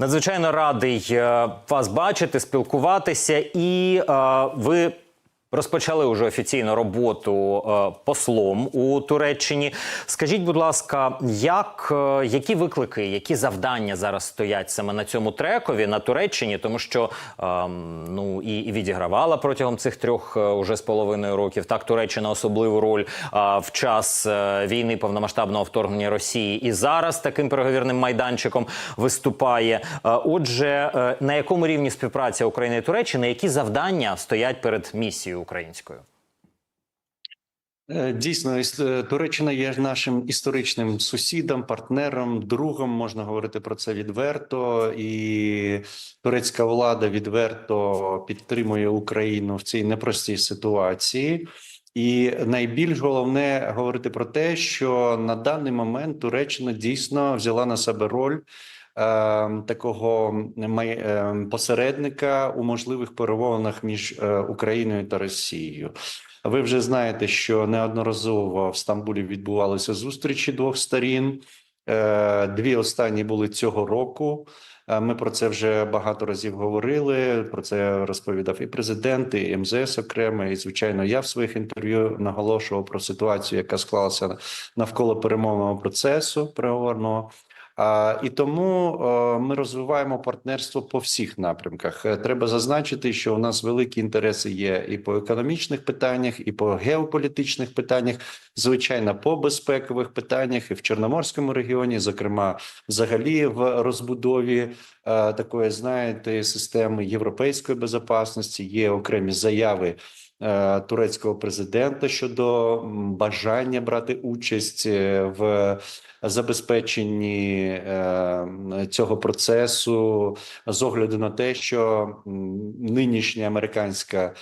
Надзвичайно радий е, вас бачити, спілкуватися, і е, ви. Розпочали уже офіційно роботу е, послом у Туреччині. Скажіть, будь ласка, як, е, які виклики, які завдання зараз стоять саме на цьому трекові на Туреччині? Тому що ем, ну і, відігравала протягом цих трьох е, уже з половиною років так Туреччина особливу роль в час війни повномасштабного вторгнення Росії, і зараз таким переговірним майданчиком виступає. Отже, на якому рівні співпраця України і Туреччини, які завдання стоять перед місією українською? Е, Дійсно, е, Туреччина є нашим історичним сусідом, партнером, другом. Можна говорити про це відверто, і турецька влада відверто підтримує Україну в цій непростій ситуації. І найбільш головне говорити про те, що на даний момент Туреччина дійсно взяла на себе роль такого май- е, посередника у можливих перемовинах між е, Україною та Росією. Ви вже знаєте, що неодноразово в Стамбулі відбувалися зустрічі двох сторін. Е, Дві останні були цього року. Е, Ми про це вже багато разів говорили. Про це розповідав і президент, і МЗС окремо. І звичайно, я в своїх інтерв'ю наголошував про ситуацію, яка склалася навколо перемовного процесу переговорного. І тому е, ми розвиваємо партнерство по всіх напрямках. Е, Треба зазначити, що у нас великі інтереси є і по економічних питаннях, і по геополітичних питаннях, звичайно, по безпекових питаннях, і в Чорноморському регіоні, зокрема, взагалі в розбудові такої, знаєте, системи європейської безпечності. Є окремі заяви е, турецького президента щодо бажання брати участь е, в забезпеченні е, цього процесу з огляду на те, що нинішня американська е,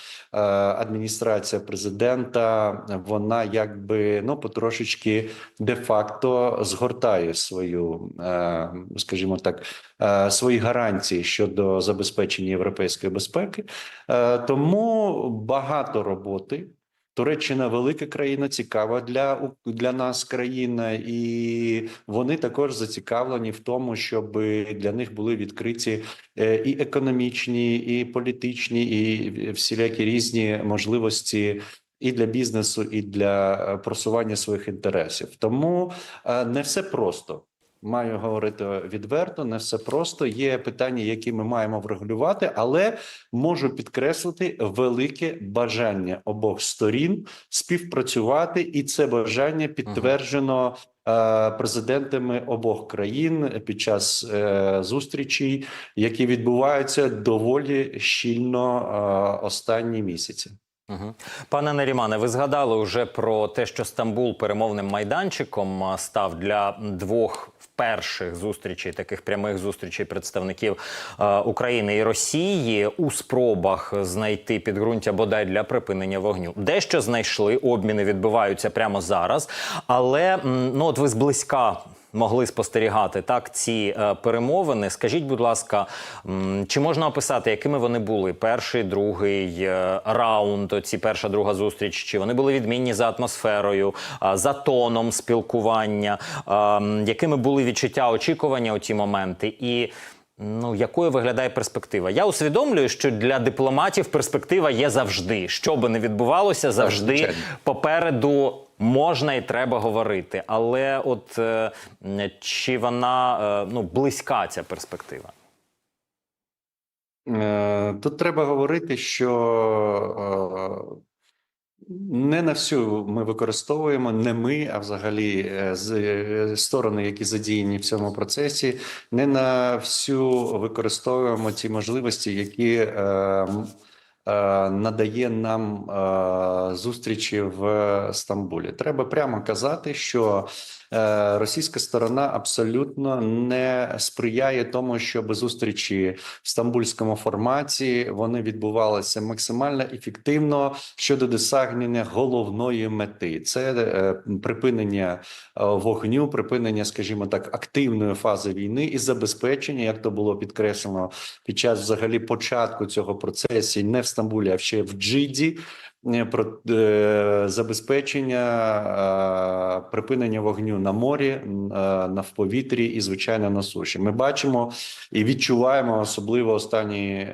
адміністрація президента вона якби ну потрошечки де-факто згортає свою, е, скажімо так, е, свої гарантії щодо забезпечення європейської безпеки. Е, Тому багато роботи. Туреччина велика країна, цікава для для нас країна, і вони також зацікавлені в тому, щоб для них були відкриті е, і економічні, і політичні, і всілякі різні можливості. І для бізнесу, і для е, просування своїх інтересів. Тому не все просто. Маю говорити відверто, не все просто. Є питання, які ми маємо врегулювати, але можу підкреслити велике бажання обох сторін співпрацювати, і це бажання підтверджено е, президентами обох країн під час е, зустрічей, які відбуваються доволі щільно е, останні місяці. Угу. Пане Нарімане, ви згадали вже про те, що Стамбул перемовним майданчиком став для двох перших зустрічей, таких прямих зустрічей представників е, України і Росії у спробах знайти підґрунтя бодай для припинення вогню. Дещо знайшли, обміни відбуваються прямо зараз. Але ну от ви зблизька могли спостерігати так ці е, перемовини. Скажіть, будь ласка, м, чи можна описати, якими вони були? Перший, другий е, раунд, оці перша, друга зустріч? Чи вони були відмінні за атмосферою, а, за тоном спілкування? Якими були відчуття, очікування у ті моменти? І Ну, якою виглядає перспектива? Я усвідомлюю, що для дипломатів перспектива є завжди. Що би не відбувалося, завжди попереду можна і треба говорити. Але от е, чи вона е, ну, близька ця перспектива? Е, Тут треба говорити, що не на всю ми використовуємо, не ми, а взагалі з сторони, які задіяні в цьому процесі, не на всю використовуємо ті можливості, які надає нам е, зустрічі в Стамбулі. Треба прямо казати, що е, російська сторона абсолютно не сприяє тому, щоб зустрічі в стамбульському форматі вони відбувалися максимально ефективно щодо досягнення головної мети. Це е, припинення е, вогню, припинення, скажімо так, активної фази війни і забезпечення, як то було підкреслено під час взагалі початку цього процесу, не в Стамбулі, а ще в Джиді. е, про е, забезпечення е, припинення вогню на морі, на в повітрі і звичайно на суші. Ми бачимо і відчуваємо, особливо останні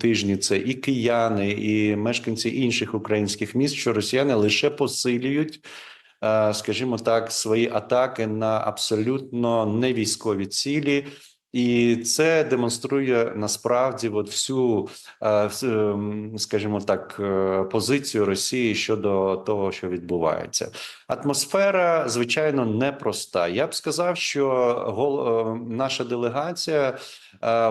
тижні. Це і кияни, і мешканці інших українських міст, що росіяни лише посилюють. Скажімо так, свої атаки на абсолютно невійськові цілі, і це демонструє насправді от всю, е, ем, скажімо так, е, позицію Росії щодо того, що відбувається. Атмосфера, звичайно, непроста. Я б сказав, що е, наша делегація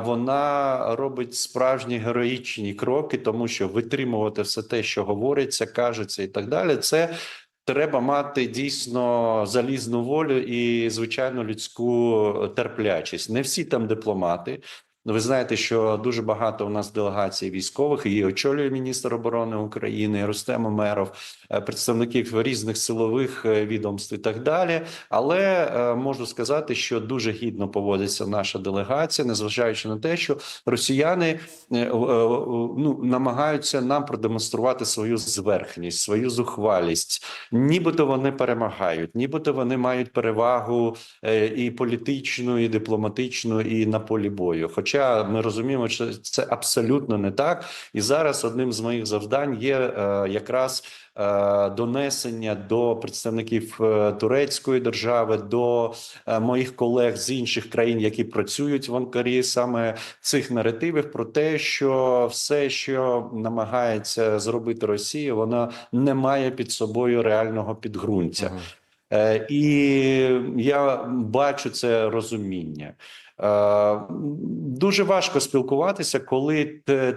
вона робить справжні героїчні кроки, тому що витримувати все те, що говориться, кажеться, і так далі, це. Треба мати дійсно залізну волю і звичайно людську терплячість. Не всі там дипломати. Ви знаєте, що дуже багато у нас делегацій військових її очолює міністр оборони України, Рустем Умеров, е, представників різних силових е, відомств і так далі. Але е, можу сказати, що дуже гідно поводиться наша делегація, незважаючи на те, що росіяни ну намагаються нам продемонструвати свою зверхність, свою зухвалість. Нібито вони перемагають, нібито вони мають перевагу і політичну, і дипломатичну, і на полі бою. Хоча ми розуміємо, що це абсолютно не так. І зараз одним з моїх завдань є е, якраз е, донесення до представників е, турецької держави, до е, моїх колег з інших країн, які працюють в Анкарі, саме цих наративів про те, що все, що намагається зробити Росія, вона не має під собою реального підґрунтя. І я бачу це розуміння. Е, Дуже важко спілкуватися, коли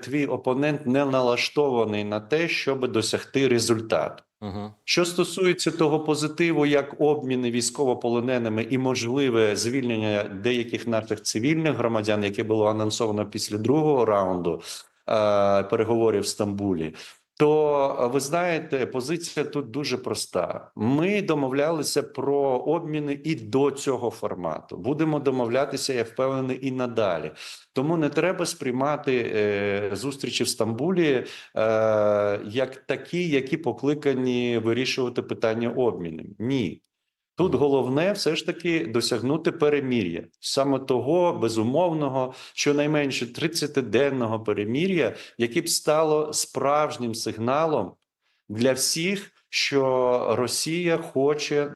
твій опонент не налаштований на те, щоб досягти результату. Мгм. Що стосується того позитиву, як обміни військовополоненими і можливе звільнення деяких наших цивільних громадян, яке було анонсовано після другого раунду е, переговорів в Стамбулі. То ви знаєте, позиція тут дуже проста. Ми домовлялися про обміни і до цього формату. Будемо домовлятися, я впевнений, і надалі. Тому не треба сприймати е, зустрічі в Стамбулі е, як такі, які покликані вирішувати питання обмінів. Ні. Тут головне все ж таки досягнути перемір'я, саме того безумовного, щонайменше 30-денного перемір'я, яке б стало справжнім сигналом для всіх, що Росія хоче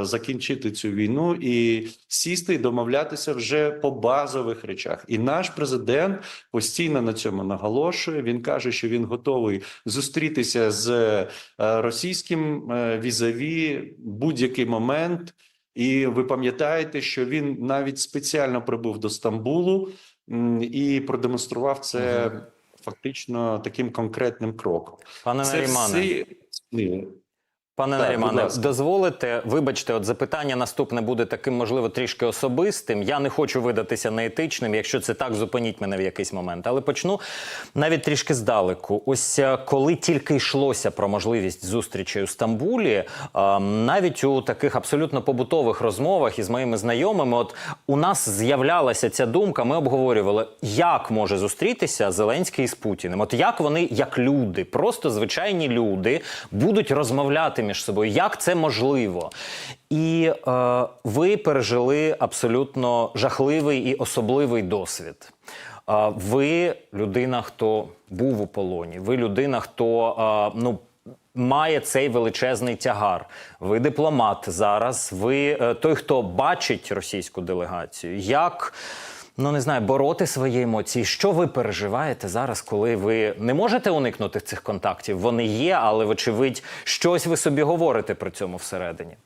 закінчити цю війну і сісти і домовлятися вже по базових речах. І наш президент постійно на цьому наголошує. Він каже, що він готовий зустрітися з е, російським е, візаві будь-який момент. І ви пам'ятаєте, що він навіть спеціально прибув до Стамбулу і продемонстрував це. Фактично таким конкретним кроком. Пане Нарімане. Пане Так, Нарімане, дозволите, вибачте, от запитання наступне буде таким, можливо, трішки особистим. Я не хочу видатися неетичним. Якщо це так, зупиніть мене в якийсь момент. Але почну навіть трішки здалеку. Ось е, коли тільки йшлося про можливість зустрічі у Стамбулі, е, навіть у таких абсолютно побутових розмовах із моїми знайомими, от у нас з'являлася ця думка. Ми обговорювали, як може зустрітися Зеленський з Путіним. От як вони, як люди, просто звичайні люди, будуть розмовляти між собою. Як це можливо? І е, ви пережили абсолютно жахливий і особливий досвід. Е, ви людина, хто був у полоні. Ви людина, хто е, ну. Має цей величезний тягар. Ви дипломат зараз. Ви е, той, хто бачить російську делегацію. Як ну не знаю, бороти свої емоції? Що ви переживаєте зараз, коли ви не можете уникнути цих контактів? Вони є, але вочевидь, щось ви собі говорите при цьому всередині.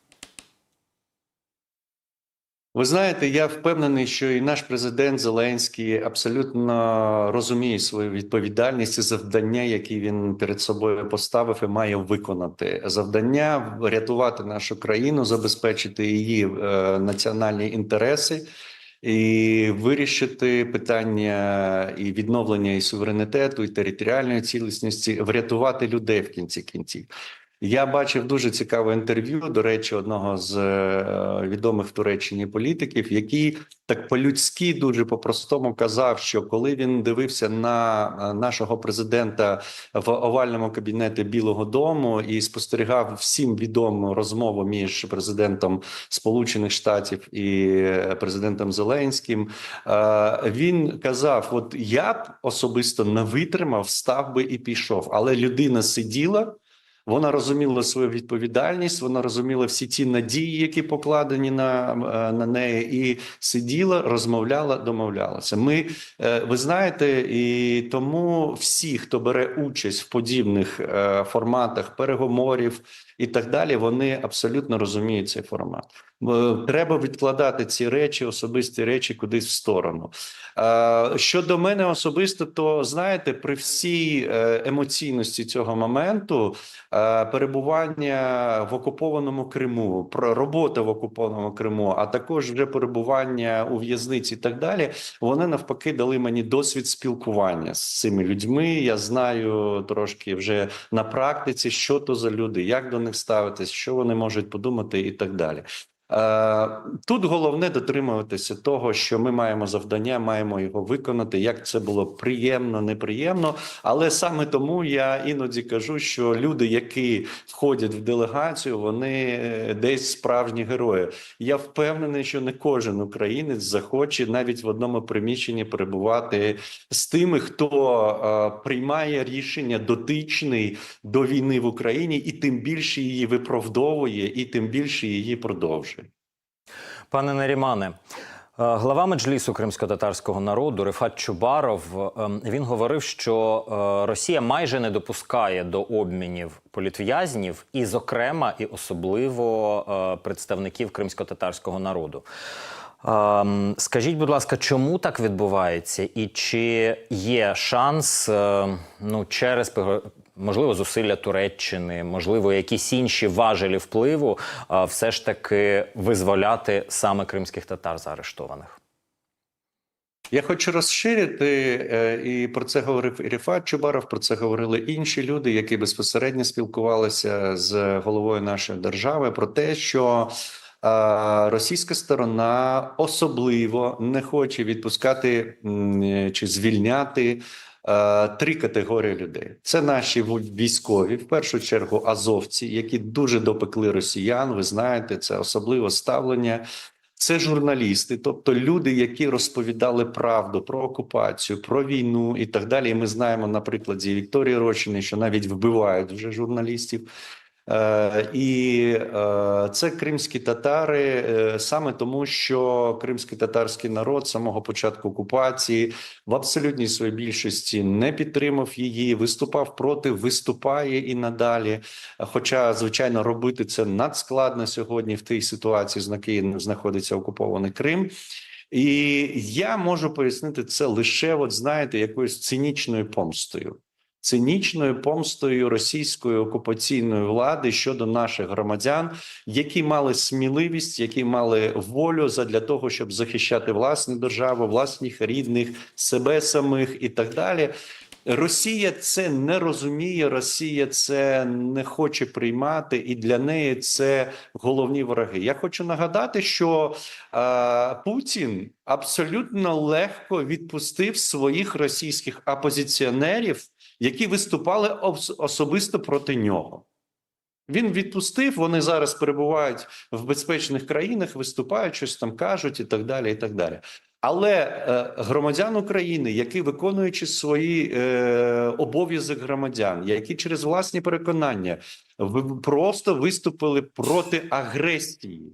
Ви знаєте, я впевнений, що і наш президент Зеленський абсолютно розуміє свою відповідальність і завдання, які він перед собою поставив і має виконати. Завдання врятувати нашу країну, забезпечити її е, національні інтереси. І вирішити питання і відновлення і суверенітету, і територіальної цілісності, врятувати людей в кінці кінців. Я бачив дуже цікаве інтерв'ю, до речі, одного з е, відомих в Туреччині політиків, який так по-людськи дуже по-простому казав, що коли він дивився на е, нашого президента в овальному кабінеті Білого Дому і спостерігав всім відому розмову між президентом Сполучених Штатів і е, президентом Зеленським, він казав: От я б особисто не витримав, став би і пішов, але людина сиділа. Вона розуміла свою відповідальність, вона розуміла всі ті надії, які покладені на, е, на неї, і сиділа, розмовляла, домовлялася. Ми е, ви знаєте, і тому всі, хто бере участь в подібних е, форматах переговорів і так далі, вони абсолютно розуміють цей формат. Треба відкладати ці речі, особисті речі, кудись в сторону. Е, Щодо мене особисто, то знаєте, при всій е, емоційності цього моменту е, перебування в окупованому Криму, про робота в окупованому Криму, а також вже перебування у в'язниці і так далі, вони навпаки дали мені досвід спілкування з цими людьми. Я знаю трошки вже на практиці, що то за люди, як до них ставитись, що вони можуть подумати, і так далі. Е, Тут головне дотримуватися того, що ми маємо завдання, маємо його виконати. Як це було приємно, неприємно. Але саме тому я іноді кажу, що люди, які входять в делегацію, вони е, десь справжні герої. Я впевнений, що не кожен українець захоче навіть в одному приміщенні перебувати з тими, хто е, приймає рішення дотичний до війни в Україні, і тим більше її виправдовує, і тим більше її продовжує. Пане Нарімане, е, глава меджлісу кримсько-татарського народу Рифат Чубаров ем, він говорив, що е, Росія майже не допускає до обмінів політв'язнів, і, зокрема, і особливо е, представників кримсько-татарського народу. Ем, Скажіть, будь ласка, чому так відбувається, і чи є шанс ну, через можливо зусилля Туреччини, можливо, якісь інші важелі впливу, все ж таки визволяти саме кримських татар заарештованих? Я хочу розширити, е, і про це говорив Ріфат Чубаров, про це говорили інші люди, які безпосередньо спілкувалися з головою нашої держави, про те, що е, російська сторона особливо не хоче відпускати чи звільняти. Е, Три категорії людей: це наші військові, в першу чергу азовці, які дуже допекли росіян. Ви знаєте, це особливо ставлення це журналісти, тобто люди, які розповідали правду про окупацію, про війну і так далі. І ми знаємо на прикладі Вікторії Рочини, що навіть вбивають вже журналістів. Е, і е, це кримські татари е, саме тому, що кримський татарський народ самого початку окупації в абсолютній своїй більшості не підтримав її, виступав проти, виступає і надалі. Хоча, звичайно, робити це надскладно сьогодні в тій ситуації, з якої знаходиться окупований Крим. І я можу пояснити це лише, от знаєте, якоюсь цинічною помстою. Цинічною помстою російської окупаційної влади щодо наших громадян, які мали сміливість, які мали волю задля того, щоб захищати власну державу, власних рідних, себе самих і так далі. Росія це не розуміє, Росія це не хоче приймати, і для неї це головні вороги. Я хочу нагадати, що е, Путін абсолютно легко відпустив своїх російських опозиціонерів, які виступали ос- особисто проти нього. Він відпустив, вони зараз перебувають в безпечних країнах, виступають, щось там кажуть і так далі. і так далі. Але е, громадян України, які виконуючи свої е, обов'язок громадян, які через власні переконання просто виступили проти агресії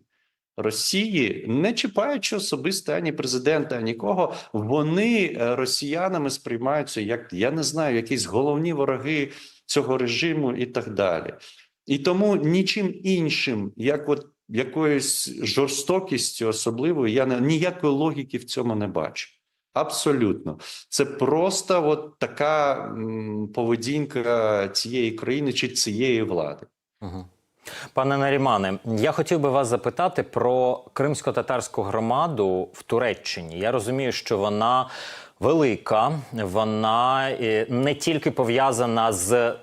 Росії, не чіпаючи особисто ані президента, ані кого, вони е, росіянами сприймаються як я не знаю, якісь головні вороги цього режиму і так далі. І тому нічим іншим, як от якоюсь жорстокістю особливою, я не ніякої логіки в цьому не бачу. Абсолютно, це просто от така поведінка цієї країни чи цієї влади. Угу. Пане Нарімане, я хотів би вас запитати про кримсько-татарську громаду в Туреччині. Я розумію, що вона велика, вона е, не тільки пов'язана з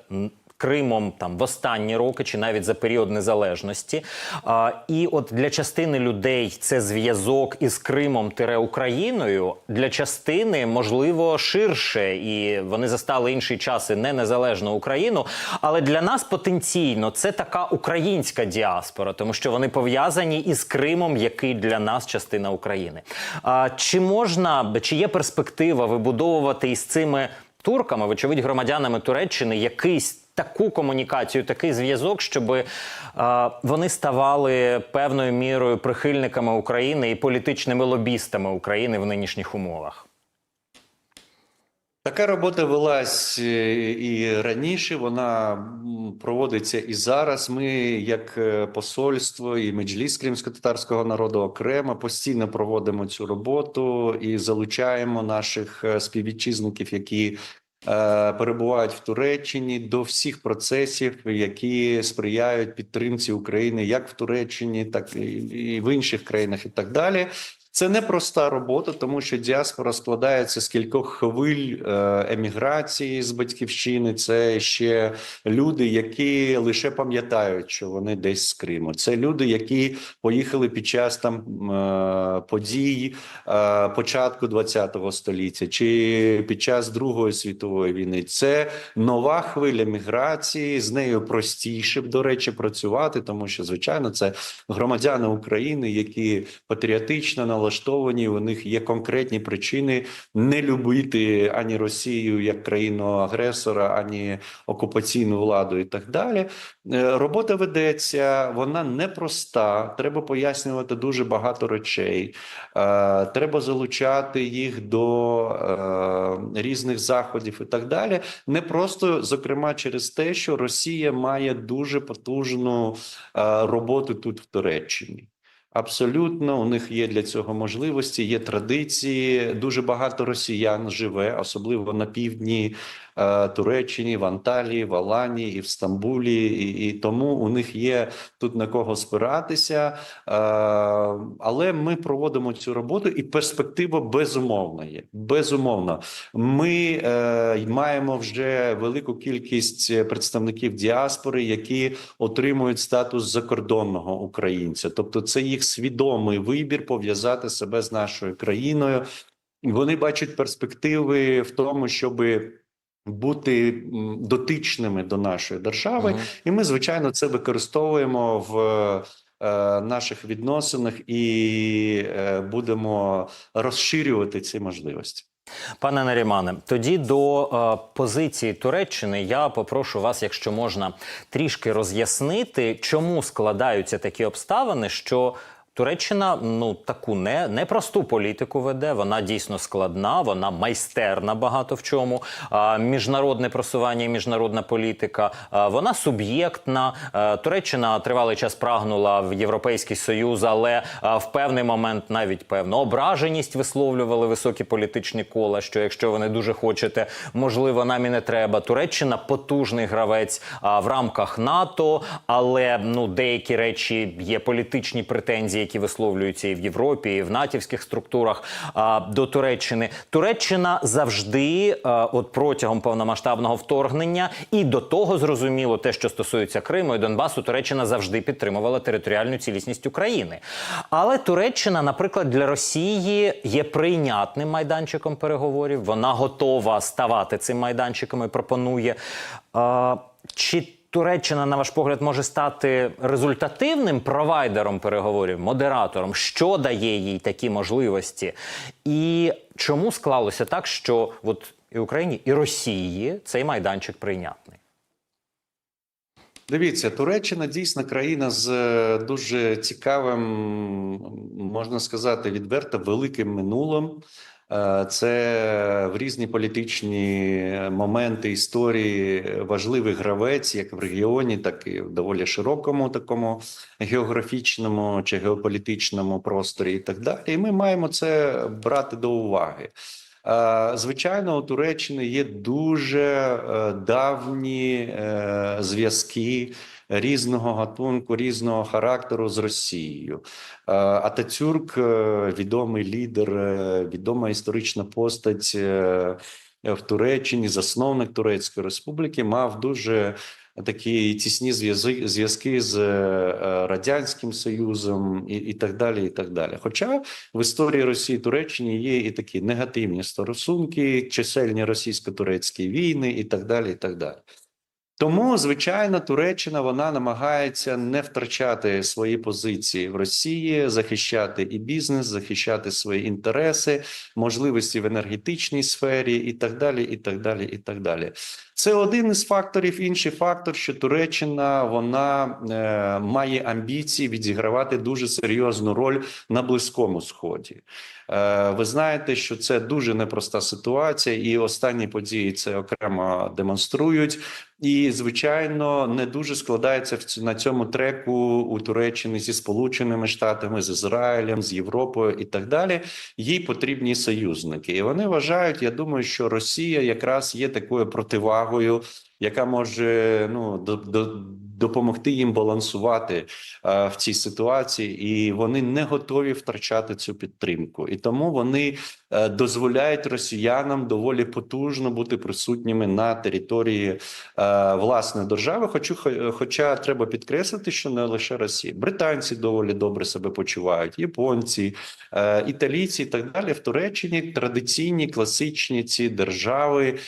Кримом там в останні роки чи навіть за період незалежності. А, і от для частини людей це зв'язок із Кримом тире Україною. Для частини можливо ширше, і вони застали інші часи не незалежну Україну. Але для нас потенційно це така українська діаспора, тому що вони пов'язані із Кримом, який для нас частина України. А чи можна чи є перспектива вибудовувати із цими турками, вочевидь, громадянами Туреччини, якийсь таку комунікацію, такий зв'язок, щоб е, вони ставали певною мірою прихильниками України і політичними лобістами України в нинішніх умовах? Така робота велась е, і раніше, вона проводиться і зараз. Ми, як е, посольство і меджліс кримсько-татарського народу, окремо постійно проводимо цю роботу і залучаємо наших співвітчизників, які перебувають в Туреччині до всіх процесів, які сприяють підтримці України, як в Туреччині, так і, і в інших країнах, і так далі. Це непроста робота, тому що діаспора складається з кількох хвиль е, еміграції з батьківщини. Це ще люди, які лише пам'ятають, що вони десь з Криму. Це люди, які поїхали під час там е, подій е, початку ХХ століття чи під час Другої світової війни. Це нова хвиля міграції. З нею простіше до речі працювати, тому що звичайно це громадяни України, які патріотично налаштовані. У них є конкретні причини не любити ані Росію як країну агресора, ані окупаційну владу, і так далі. Е, Робота ведеться, вона непроста. Треба пояснювати дуже багато речей. Е, Треба залучати їх до е, різних заходів і так далі. Не просто зокрема через те, що Росія має дуже потужну роботу тут в Туреччині. Абсолютно, у них є для цього можливості, є традиції. Дуже багато росіян живе, особливо на півдні Туреччині, в Анталії, в Алані і в Стамбулі, і, і тому у них є тут на кого спиратися. Е, але ми проводимо цю роботу, і перспектива безумовна є. Безумовно, ми е, маємо вже велику кількість представників діаспори, які отримують статус закордонного українця. Тобто, це їх свідомий вибір пов'язати себе з нашою країною. Вони бачать перспективи в тому, щоби бути дотичними до нашої держави, Мгм. і ми, звичайно, це використовуємо в е, наших відносинах і е, будемо розширювати ці можливості. Пане Нарімане, тоді до е, позиції Туреччини я попрошу вас, якщо можна, трішки роз'яснити, чому складаються такі обставини, що Туреччина ну таку не непросту політику веде. Вона дійсно складна, вона майстерна багато в чому. А, міжнародне просування, міжнародна політика. а, вона суб'єктна. Туреччина тривалий час прагнула в Європейський Союз, але а, в певний момент навіть певну ображеність висловлювали високі політичні кола. Що якщо ви не дуже хочете, можливо, нам і не треба. Туреччина потужний гравець а, в рамках НАТО, але ну деякі речі є політичні претензії, які висловлюються і в Європі, і в натівських структурах до Туреччини. Туреччина завжди, от протягом повномасштабного вторгнення, і до того зрозуміло, те, що стосується Криму і Донбасу, Туреччина завжди підтримувала територіальну цілісність України. Але Туреччина, наприклад, для Росії є прийнятним майданчиком переговорів. Вона готова ставати цим майданчиком і пропонує. Чи Туреччина, на ваш погляд, може стати результативним провайдером переговорів, модератором, що дає їй такі можливості, і чому склалося так, що от і Україні, і Росії цей майданчик прийнятний? Дивіться, Туреччина дійсно країна з е, дуже цікавим, можна сказати, відверто великим минулим. Е, Це в різні політичні моменти історії важливий гравець, як в регіоні, так і в доволі широкому такому географічному чи геополітичному просторі, і так далі. І ми маємо це брати до уваги. Е, Звичайно, у Туреччини є дуже е, давні зв'язки різного гатунку, різного характеру з Росією. Е, Ататюрк, е, відомий лідер, е, відома історична постать в Туреччині, засновник Турецької республіки, мав дуже такі тісні зв'язки з радянським союзом і, і так далі. І так далі. Хоча в історії Росії Туреччини є і такі негативні стосунки, чисельні російсько-турецькі війни, і так далі. І так далі. Тому, звичайно, Туреччина вона намагається не втрачати свої позиції в Росії, захищати і бізнес, захищати свої інтереси, можливості в енергетичній сфері, і так далі. І так далі. І так далі. Це один із факторів. Інший фактор, що Туреччина вона е, має амбіції відігравати дуже серйозну роль на близькому сході. Е, ви знаєте, що це дуже непроста ситуація, і останні події це окремо демонструють. І звичайно, не дуже складається на цьому треку у Туреччини зі Сполученими Штатами, з Ізраїлем, з Європою і так далі. Їй потрібні союзники, і вони вважають. Я думаю, що Росія якраз є такою противагою, pago eu яка може ну до, до, допомогти їм балансувати е, в цій ситуації, і вони не готові втрачати цю підтримку. І тому вони е, дозволяють росіянам доволі потужно бути присутніми на території е, власної держави. Хочу, хоча треба підкреслити, що не лише Росія, британці доволі добре себе почувають, японці, е, італійці і так далі. В Туреччині традиційні класичні ці держави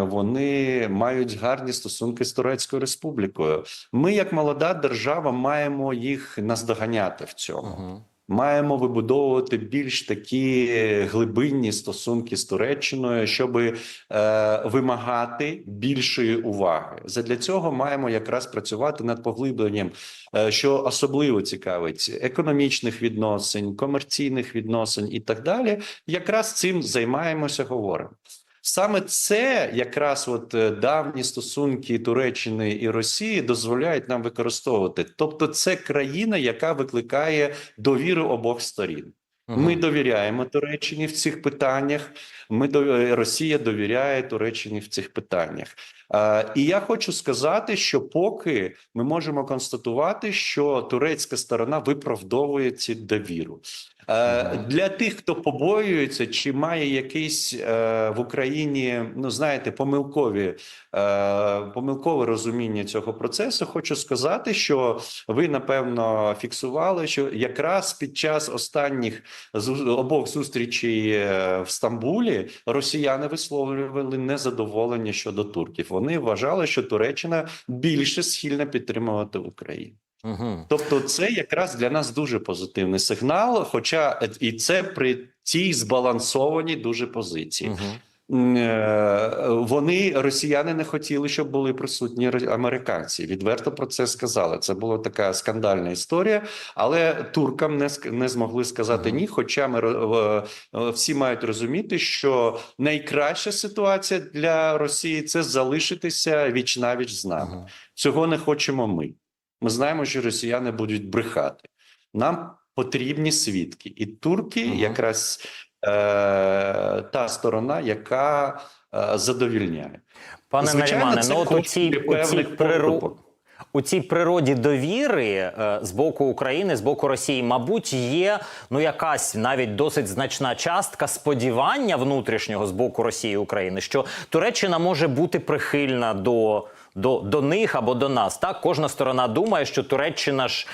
вони мають гарні стосунки з Турецькою Республікою. Ми, як молода держава, маємо їх наздоганяти в цьому. Угу. Маємо вибудовувати більш такі глибинні стосунки з Туреччиною, щоб е, вимагати більшої уваги. Задля цього маємо якраз працювати над поглибленням, е, що особливо цікавить економічних відносин, комерційних відносин і так далі. Якраз цим займаємося, говоримо. Саме це якраз от е, давні стосунки Туреччини і Росії дозволяють нам використовувати. Тобто, це країна, яка викликає довіру обох сторін. Ми довіряємо Туреччині в цих питаннях. Ми до е, Росія довіряє Туреччині в цих питаннях. Е, і я хочу сказати, що поки ми можемо констатувати, що турецька сторона виправдовує цю довіру. Е. Для тих, хто побоюється, чи має якийсь е, в Україні, ну знаєте, помилкові е, помилкове розуміння цього процесу, хочу сказати, що ви напевно фіксували, що якраз під час останніх обох зустрічей в Стамбулі росіяни висловлювали незадоволення щодо турків. Вони вважали, що Туреччина більше схильна підтримувати Україну. Угу. Тобто, це якраз для нас дуже позитивний сигнал. Хоча е, і це при цій збалансованій дуже позиції. Угу. Вони росіяни не хотіли, щоб були присутні американці. Відверто про це сказали. Це була така скандальна історія, але туркам не не змогли сказати ні. Хоча ми е, всі мають розуміти, що найкраща ситуація для Росії це залишитися віч навіч з нами. Цього не хочемо ми. Ми знаємо, що росіяни будуть брехати. Нам потрібні свідки, і турки Мгм. якраз е, та сторона, яка е, задовільняє. Пане Звичайно, Нарімане, це ну от у цій, у цій певних приру... У цій природі довіри е, з боку України, з боку Росії, мабуть, є ну якась навіть досить значна частка сподівання внутрішнього з боку Росії і України, що Туреччина може бути прихильна до, до, до них або до нас. Так, кожна сторона думає, що Туреччина ж.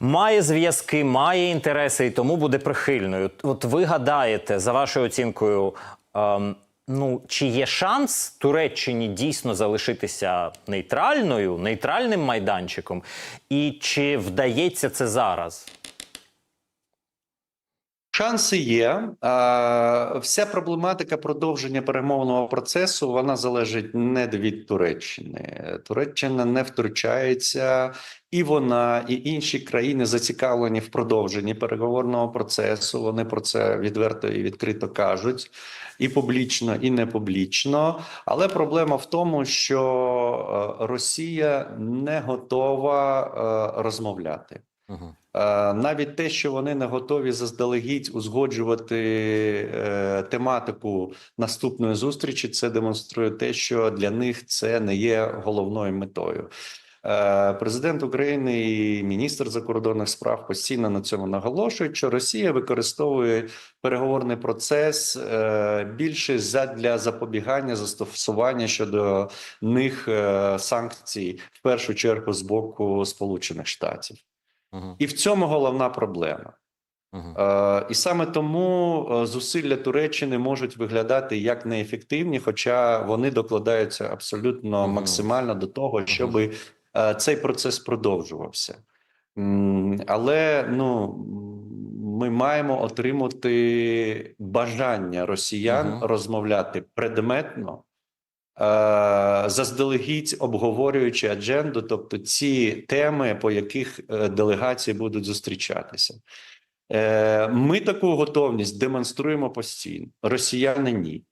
Має зв'язки, має інтереси і тому буде прихильною. От ви гадаєте, за вашою оцінкою, ем, ну чи є шанс Туреччині дійсно залишитися нейтральною, нейтральним майданчиком, і чи вдається це зараз? Шанси є. Вся проблематика продовження перемовного процесу вона залежить не від Туреччини. Туреччина не втручається, і вона, і інші країни зацікавлені в продовженні переговорного процесу. Вони про це відверто і відкрито кажуть. І публічно, і не публічно. Але проблема в тому, що е, Росія не готова е, розмовляти. Е, Навіть те, що вони не готові заздалегідь узгоджувати е, тематику наступної зустрічі, це демонструє те, що для них це не є головною метою. Е, Президент України і міністр закордонних справ постійно на цьому наголошують, що Росія використовує переговорний процес більше задля запобігання застосування щодо них санкцій, в першу чергу з боку Сполучених Штатів, Мгм. і в цьому головна проблема. Мгм. Е, І саме тому е, зусилля Туреччини можуть виглядати як неефективні, хоча вони докладаються абсолютно Мгм. максимально до того, щоб цей процес продовжувався. Але ну ми маємо отримати бажання росіян Мгм. розмовляти предметно. Е, Заздалегідь обговорюючи адженду, тобто ці теми, по яких е, делегації будуть зустрічатися. Е, Ми таку готовність демонструємо постійно. Росіяни ні.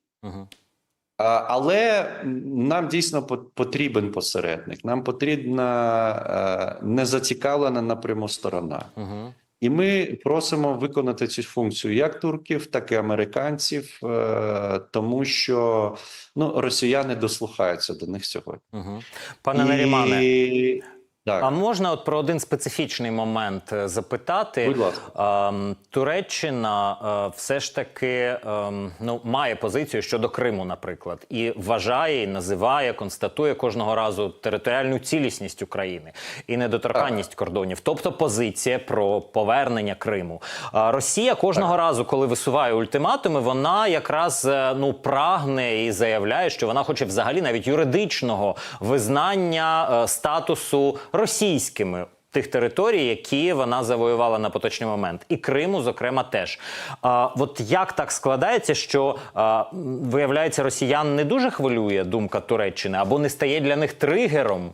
Але нам дійсно по- потрібен посередник. Нам потрібна незацікавлена напряму сторона. Мгм. І ми просимо виконати цю функцію як турків, так і американців, е, тому що ну, росіяни дослухаються до них сьогодні. угу. Пане Нарімане, І... Так, а можна от про один специфічний момент е, запитати? будь ласка. Ем, Туреччина е, все ж таки ем, ну, має позицію щодо Криму, наприклад, і вважає, і називає, констатує кожного разу територіальну цілісність України і недоторканність кордонів, тобто позиція про повернення Криму. Росія кожного разу, коли висуває ультиматуми, вона якраз е, ну прагне і заявляє, що вона хоче взагалі навіть юридичного визнання статусу російськими тих територій, які вона завоювала на поточний момент, і Криму, зокрема, теж. А, от як так складається, що а, виявляється, росіян не дуже хвилює думка Туреччини або не стає для них тригером?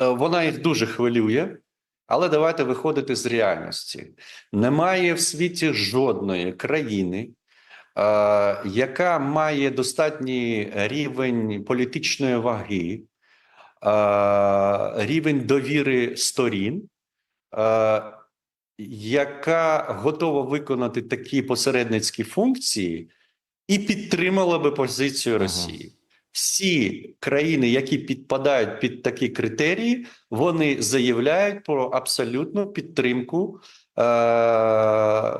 Е, Вона їх дуже хвилює, але давайте виходити з реальності. Немає в світі жодної країни, е, яка має достатній рівень політичної ваги, рівень довіри сторін, е, яка готова виконати такі посередницькі функції і підтримала би позицію Ага. Росії. Всі країни, які підпадають під такі критерії, вони заявляють про абсолютну підтримку е-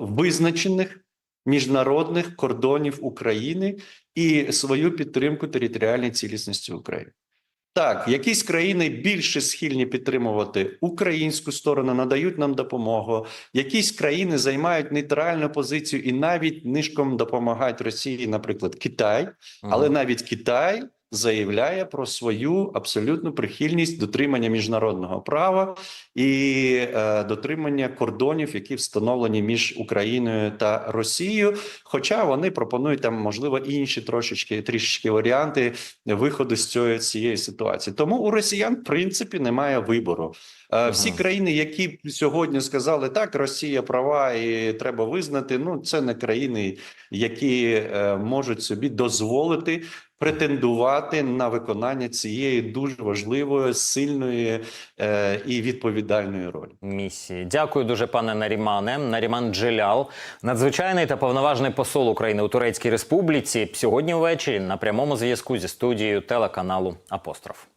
визначених міжнародних кордонів України і свою підтримку територіальної цілісності України. Так, якісь країни більше схильні підтримувати українську сторону, надають нам допомогу. Якісь країни займають нейтральну позицію і навіть нишком допомагають Росії, наприклад, Китай. Але навіть Китай заявляє про свою абсолютну прихильність дотримання міжнародного права і е, дотримання кордонів, які встановлені між Україною та Росією. Хоча вони пропонують там, можливо, інші трошечки трішечки варіанти виходу з цієї, цієї ситуації. Тому у росіян, в принципі, немає вибору. Е, Всі Ага. країни, які сьогодні сказали, так, Росія права і треба визнати. Ну, це не країни, які е, можуть собі дозволити претендувати на виконання цієї дуже важливої, сильної е, і відповідальної ролі. місії. Дякую дуже, пане Нарімане. Наріман Джелял, надзвичайний та повноважний посол України у Турецькій Республіці. Сьогодні ввечері на прямому зв'язку зі студією телеканалу Апостроф.